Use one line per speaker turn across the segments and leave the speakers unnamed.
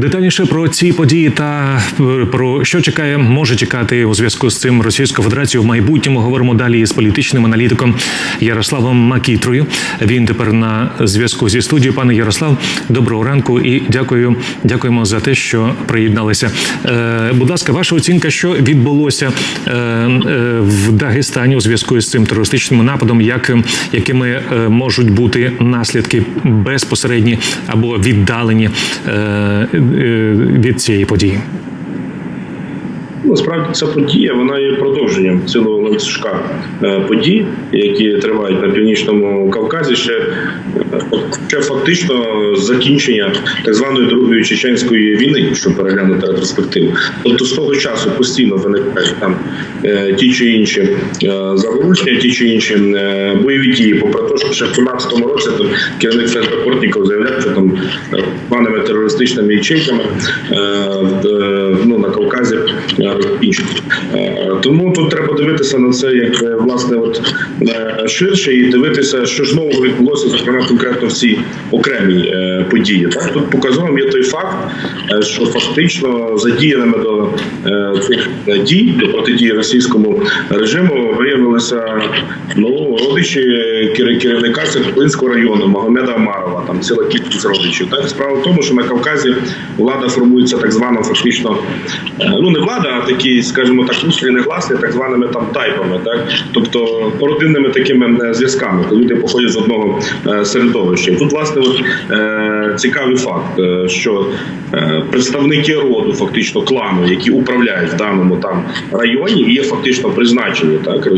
Детальніше про ці події та е, про що чекає, може чекати у зв'язку з цим Російську Федерацію в майбутньому. Говоримо далі з політичним аналітиком Ярославом Макітрою. Він тепер на зв'язку зі студією. Пане Ярослав, доброго ранку і дякую. Дякуємо за те, що приєдналися. Е, будь ласка, ваша оцінка, що відбулося е, е, в Дагестані у зв'язку з цим терористичним нападом, як якими е, можуть бути наслідки безпосередні або віддалені е, від цієї події?
Насправді ця подія вона є продовженням цілого ланцюжка е, подій, які тривають на північному Кавказі. Ще, ще фактично закінчення так званої другої чеченської війни, якщо переглянути ретроспективу. Тобто з того часу постійно виникають там е, ті чи інші е, заворушення, ті чи інші бойові дії. Попри те, що ще в 2017 році там керівник Федор Портніков заявляв, що там планами терористичними ячейками ну, на Кавказі е, інших. Е, Тому тут треба дивитися на це як е, власне от е, ширше і дивитися, що ж нового відбулося, зокрема конкретно в цій окремій події. Так тут показовим є той факт, що фактично задіяними до цих дій до протидії російському режиму виявилися ну родичі керівника Церквинського району Магомеда Амарова. Там ціла кількість родичів. Так справа в тому, що на Кавказі влада формується так звано фактично, ну не влада, а такі, скажімо так, устрій негласні, так званими там тайпами, так тобто родинними такими е, зв'язками, коли люди походять з одного е, середовища. Тут власне от, е, цікавий факт, що представники роду, фактично клану, які управляють в даному там районі, є фактично призначені так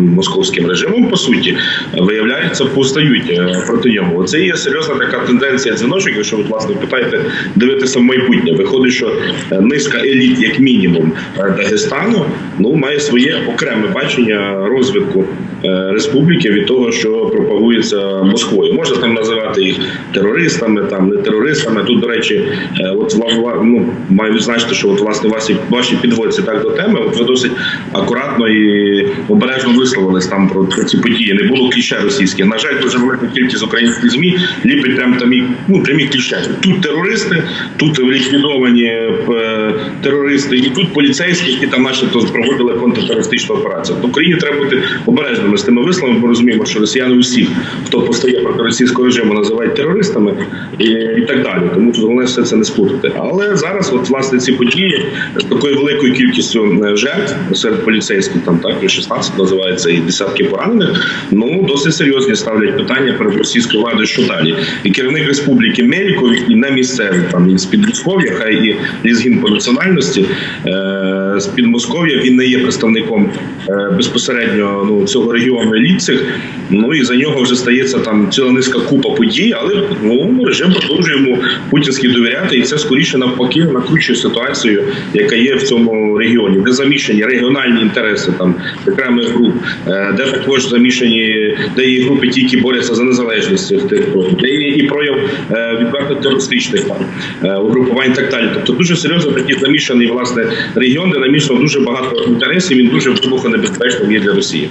московським режимом. По суті, виявляється, постають проти нього. Це є серйозна така тенденція дзвіночок. Якщо ви власне питаєте дивитися в майбутнє, виходить, що низка еліт, як мінімум, е, Дагестану, ну має своє окреме бачення розвитку е, республіки від того, що пропагується Москвою. Можна там називати їх терористами, там не терористами. Тут, до речі, е, от ну, маю відзначити, що от власне ваші ваші підводці так до теми. От ви досить акуратно і обережно висловились там про, ці події. Не було кліше російських. На жаль, дуже велика кількість українських змі ліпить там і, ну прямі кліше. Тут терористи, тут ліквідовані терористи, і тут поліцейські, які там начебто проводили контртерористичну операцію. В Україні треба бути обережними з тими висловами. Ми розуміємо, що росіяни усіх, хто постає проти російського режиму, називають терористами і, і так далі. Тому головне все це не сплутати. Але зараз, от власне, ці події з такою великою кількістю е, жертв серед поліцейських, там так і 16 називається, і десятки поранених. Ну досить серйозні ставлять питання перед російською владою, що далі. І керівник республіки Меліков, і не місцевий там із Підмосков'я, хай і лізгін по національності е, з Підмосков'я. Він не є представником е, безпосередньо ну цього регіону еліт. Ну і за нього вже стається там ціла низка купа подій, але ну режим продовжує йому путінський довіряти, і це скоріше навпаки накручує ситуацію, яка є в цьому регіоні, де замішані регіональні інтереси там окремих груп, е, де також замішані, де є групи, ті, які борються за незалежність цих територій, де є і прояв е, відверто терористичних там угрупувань і так далі. Тобто дуже серйозно такий замішаний власне регіон, динамічно дуже багато інтересів. Він дуже вибухонебезпечним є для Росії.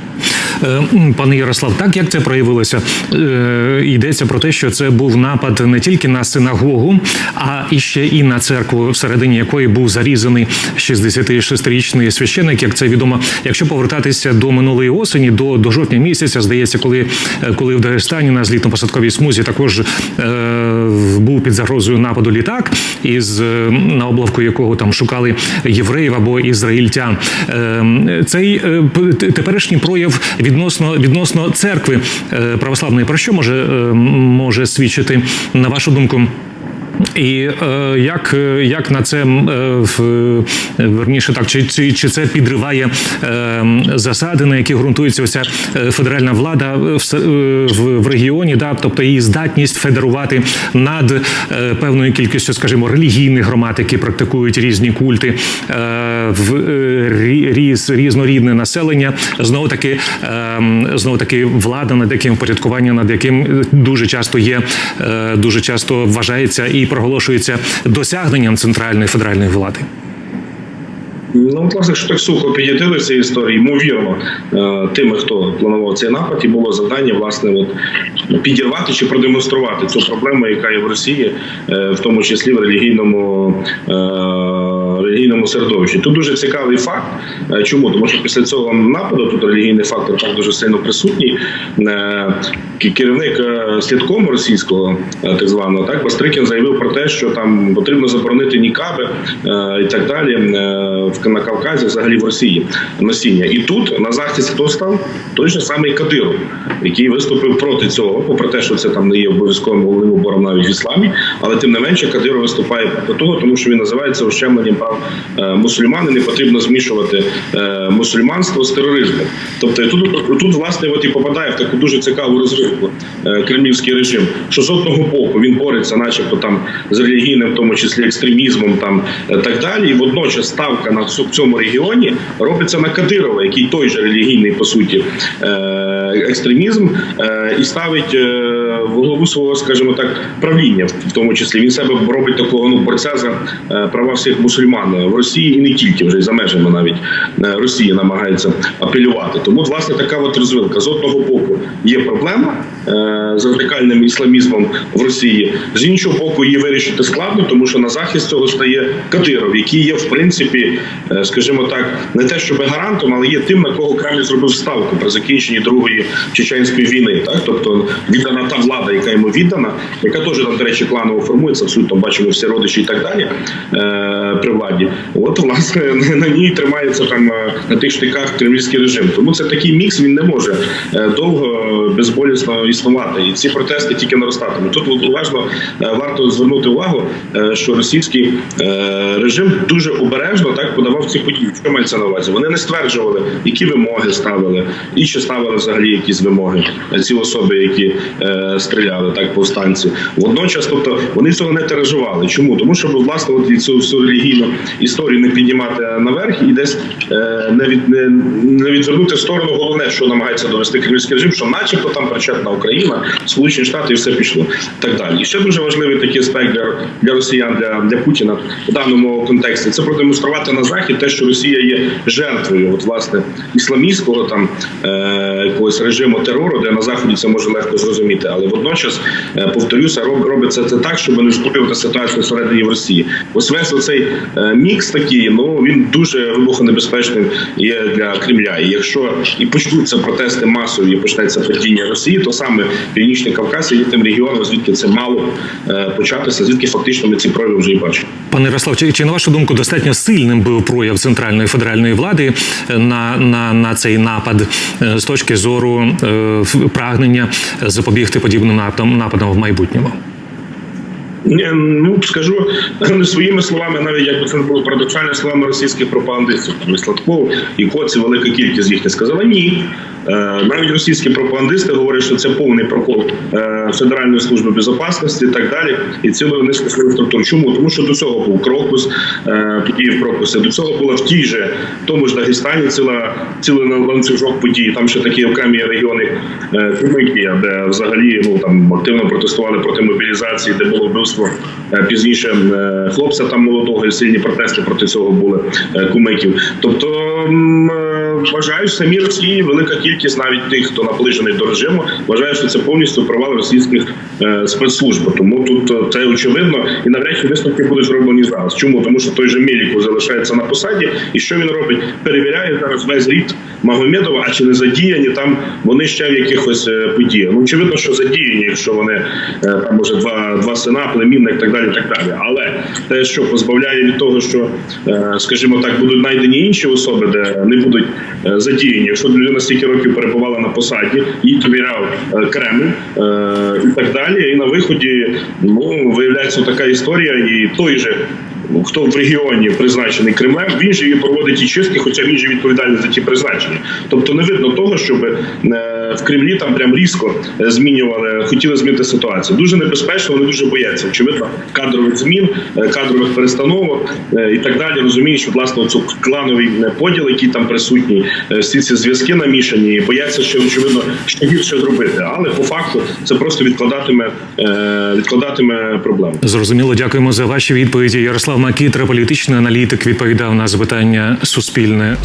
Е, Пане Ярослав, так як це проявилося? Е, Йдеться про те, що це був напад не тільки на синагогу, а і ще і на церкву, всередині якої був зарізаний 66-річний священик. Як це відомо, якщо повертатися до минулої осені, до, до жовтня місяця, здається, коли, е, коли в Дагестані на злітно-посадковій смузі також е, був під загрозою нападу літак, із на облавку якого там шукали євреїв або ізраїльтян. Е, Цей е, теперішній прояв відносно відносно церкви е, православної про що може, е, може свідчити на вашу думку? І е, як, е, як на це е, в, е, верніше так, чи, чи, чи це підриває е, засади, на яких ґрунтується оця федеральна влада в, в, в регіоні, да, тобто її здатність федерувати над е, певною кількістю, скажімо, релігійних громад, які практикують різні культи, е, в е, рі- різ, різнорідне населення, знову таки, е, знову таки влада, над яким впорядкування, над яким дуже часто є, е, дуже часто вважається і проголошується досягненням центральної федеральної влади.
Ну, власне, що так сухо підійти до цієї історії, ймовірно, е, тими, хто планував цей напад, і було завдання власне от, підірвати чи продемонструвати цю проблему, яка є в Росії, е, в тому числі в релігійному е, релігійному середовищі. Тут дуже цікавий факт. Чому? Тому що після цього нападу тут релігійний фактор так дуже сильно присутній. Керівник е, слідкому російського, е, так званого, так Бастрикін заявив про те, що там потрібно заборонити нікаби е, і так далі на Кавказі, взагалі в Росії носіння. І тут на захисті хто став той же самий Кадиров, який виступив проти цього, попри те, що це там не є обов'язковим головним убором навіть в ісламі, але тим не менше Кадиров виступає проти того, тому що він називається ущемленням прав мусульман. і Не потрібно змішувати мусульманство з тероризмом. Тобто тут, тут власне от і попадає в таку дуже цікаву розвитку е, кремлівський режим, що з одного боку він бореться, начебто там з релігійним, в тому числі екстремізмом, там е, так далі. І водночас ставка на цьому регіоні робиться на Кадирова, який той же релігійний по суті е, екстремізм, і ставить в голову свого, скажімо так, правління, в тому числі він себе робить такого ну борця за права всіх мусульман в Росії і не тільки вже й за межами навіть Росії намагається апелювати. Тому власне така от розвилка з одного боку є проблема е, з радикальним ісламізмом в Росії, з іншого боку, її вирішити складно, тому що на захист цього стає Кадиров, який є в принципі, е, скажімо так, не те, щоб гарантом, але є тим, на кого Кремль зробив ставку при закінченні другої чеченської війни. Так, тобто віддана та влада, яка йому віддана, яка теж там, до речі, кланово формується. Абсолютно бачимо всі родичі і так далі е, при владі. От власне на ній тримається там е, на тих штиках кремлівський режим. Тому це такий мікс. Він не може довго безболісно існувати. І ці протести тільки наростатимуть. Тут уважно е, варто звернути увагу, е, що російський е, режим дуже обережно так подавав ці події. Що мається на увазі? Вони не стверджували, які вимоги ставили, і чи ставили взагалі якісь вимоги ці особи, які стріляли так повстанці. Водночас, тобто вони цього не тиражували. Чому? Тому що власне от цю всю релігійну історію не піднімати наверх і десь не від не, не відвернути в сторону. Головне, що намагається довести кремлівський режим, що, начебто, там причетна Україна, Сполучені Штати, і все пішло так далі. І ще дуже важливий такий аспект для, для росіян, для, для Путіна в даному контексті це продемонструвати на захід те, що Росія є жертвою, от власне ісламістського там е, якогось режиму терору, де на заході це може легко зрозуміти, але водночас е, повторюся, роб, робиться це так, щоб не згубити ситуацію всередині в Росії. Ось весь оцей е, мікс такий, ну він дуже вибухонебезпечним є для Кремля. І якщо і почнуться протести масові, і почнеться падіння Росії, то саме Північний Кавказ є тим регіоном, звідки це мало е, початися, звідки фактично ми ці прояви вже і бачимо.
Пане Ярослав, чи, чи на вашу думку достатньо сильним був прояв центральної федеральної влади на, на, на цей напад е, з точки зору е, прагнення запобігти подібним нападам в майбутньому?
Ну скажу своїми словами, навіть якби це не було парадоксально словами російських пропагандистів. Там і Сладков і Коці, велика кількість їхня сказала ні. Е, Навіть російські пропагандисти говорять, що це повний прокол е, Федеральної служби безпечності і так далі, і цілої низки своїх структур. Чому? Тому що до цього був крокус, е, події в крокусі, до цього була в тій же в тому ж Дагестані ціла цілий ланцюжок подій. Там ще такі окремі регіони е, Кримикія, де взагалі ну там активно протестували проти мобілізації, де було вбивство е, пізніше е, хлопця там молодого сильні протести проти цього були е, кумиків. Тобто вважаю, самі Росії велика кількість навіть тих, хто наближений до режиму, вважаю, що це повністю провал російських спецслужб. Тому тут це очевидно, і навряд чи висновки будуть зроблені зараз. Чому? Тому що той же Міліков залишається на посаді, і що він робить? Перевіряє зараз весь рід Магомедова, а чи не задіяні там вони ще в якихось подіях. Ну очевидно, що задіяні, якщо вони там може два, два сина, племінник, так далі, так далі. Але те, що позбавляє від того, що е, скажімо так, будуть знайдені інші особи, де не будуть е, задіяні. Якщо людина стільки років перебувала на посаді, їй довіряв е, Кремль і так далі. І на виході ну виявляється така історія, і той же. Ну, Хто в регіоні призначений Кремлем, він же її проводить ті чистки, хоча він же відповідальний за ті призначення. Тобто не видно того, щоб е, в Кремлі там прям різко е, змінювали, хотіли змінити ситуацію. Дуже небезпечно, вони дуже бояться. Очевидно, кадрових змін, е, кадрових перестановок і так далі. Розуміють, що власне цю клановий поділ, який там присутній, всі ці зв'язки намішані, і бояться, що очевидно ще гірше зробити. Але по факту це просто відкладатиме, відкладатиме проблему.
Зрозуміло, дякуємо за ваші відповіді. Ярослав Макітра, політичний аналітик, відповідав на запитання Суспільне.